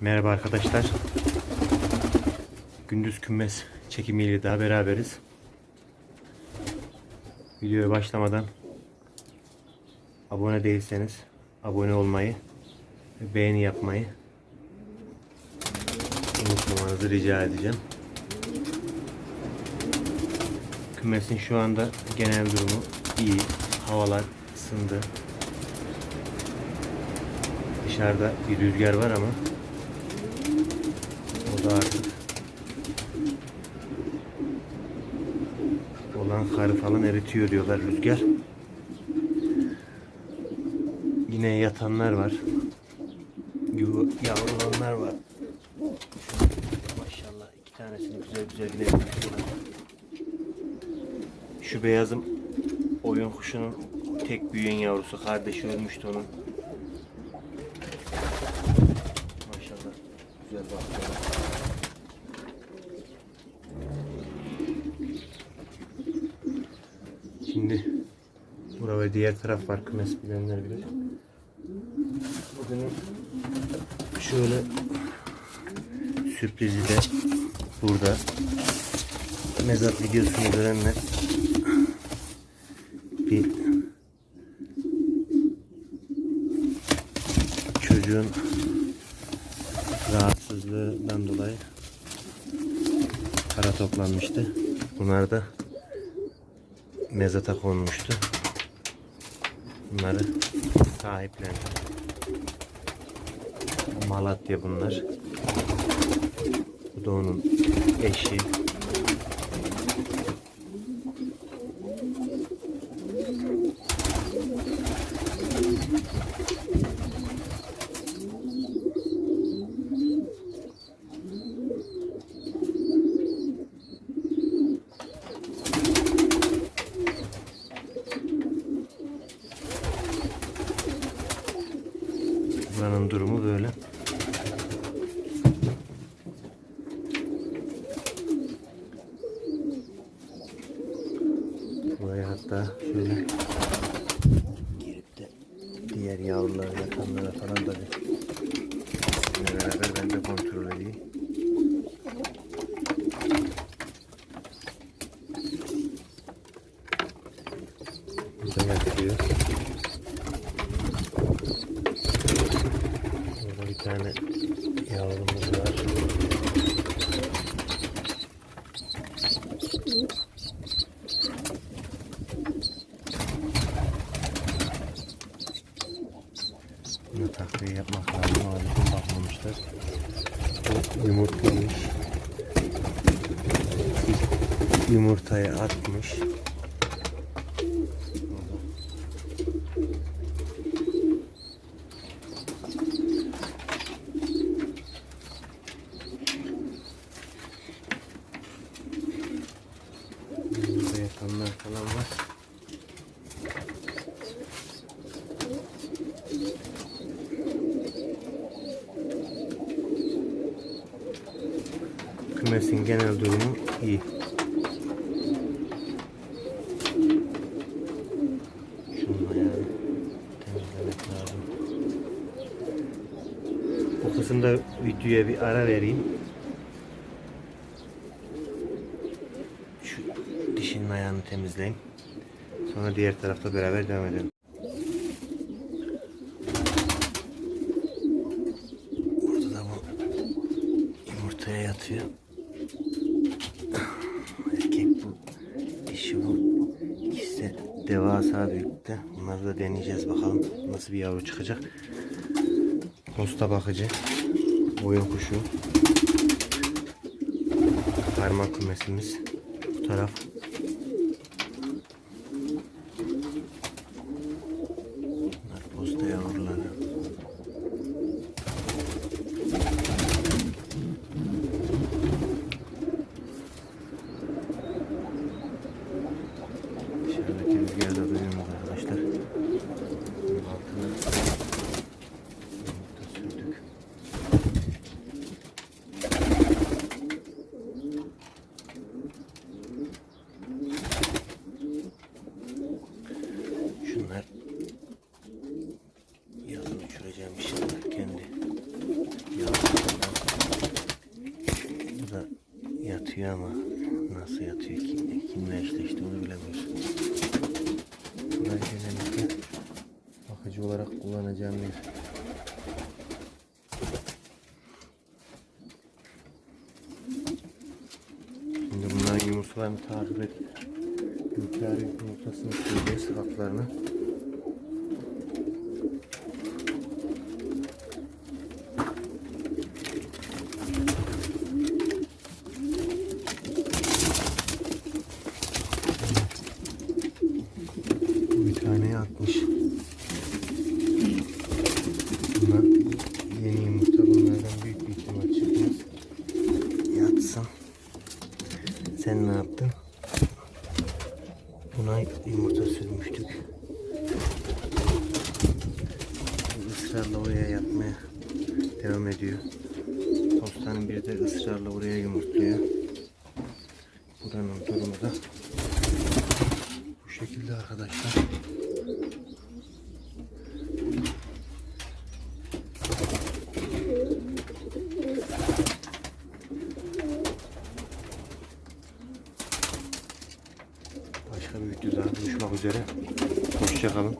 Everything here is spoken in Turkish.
Merhaba arkadaşlar. Gündüz kümes çekimiyle daha beraberiz. Videoya başlamadan abone değilseniz abone olmayı ve beğeni yapmayı unutmamanızı rica edeceğim. Kümesin şu anda genel durumu iyi. Havalar ısındı. Dışarıda bir rüzgar var ama o da artık olan karı falan eritiyor diyorlar rüzgar. Yine yatanlar var. Yavrulanlar var. Maşallah iki tanesini güzel güzel yine. Şu beyazım oyun kuşunun tek büyüyen yavrusu. Kardeşi ölmüştü onun. Maşallah. Güzel bakıyorlar. Şimdi ve diğer taraf var kümes bilenler bilir. Bugünün şöyle sürprizi de burada. Mezat videosunu görenler bir çocuğun rahatsızlığından dolayı para toplanmıştı. Bunlar da mezata konmuştu. Bunları sahiplendi. Malatya bunlar. Bu da onun eşi. Buranın durumu böyle. Buraya hatta şöyle girip de diğer yavrular yatanlara falan da bir sizinle beraber ben de kontrol edeyim. Burada yatıyor. Burada bir tane yavrumuz var. Buna takviye yapmak lazım ama bizim bakmamışlar. Bu yumurtlamış. Yumurtayı atmış. Burada yatanlar falan var. Kümesin genel durumu iyi. Şunun ayağını temizlemek lazım. Bu kısımda videoya bir ara vereyim. Şu dişinin ayağını temizleyeyim. Sonra diğer tarafta beraber devam edelim. Burada da bu yumurtaya yatıyor. Erkek bu. Dişi bu. İkisi de devasa büyüklükte. Bunları da deneyeceğiz bakalım nasıl bir yavru çıkacak. Posta bakıcı. Oyun kuşu. Parmak kümesimiz. Bu taraf. görüyorsunuz arkadaşlar. Altını yatıyor ama nasıl yatıyor kim, kimle eşleşti onu bilemiyorsun. Burayı genellikle bakıcı olarak kullanacağım bir Şimdi bunların yumurtalarını tarif et. Yumurtaları yumurtasını koyacağız haklarını. Bir tane yatmış. Bunlar yeni yumurta. Bunlardan büyük bir ihtimal çıkmaz. Yatsın. Sen ne yaptın? Buna yumurta sürmüştük. Israrla oraya yatmaya devam ediyor. Postanın biri de ısrarla oraya yumurtluyor. Buranın durumu da bu şekilde arkadaşlar. Üzere. Hoşçakalın.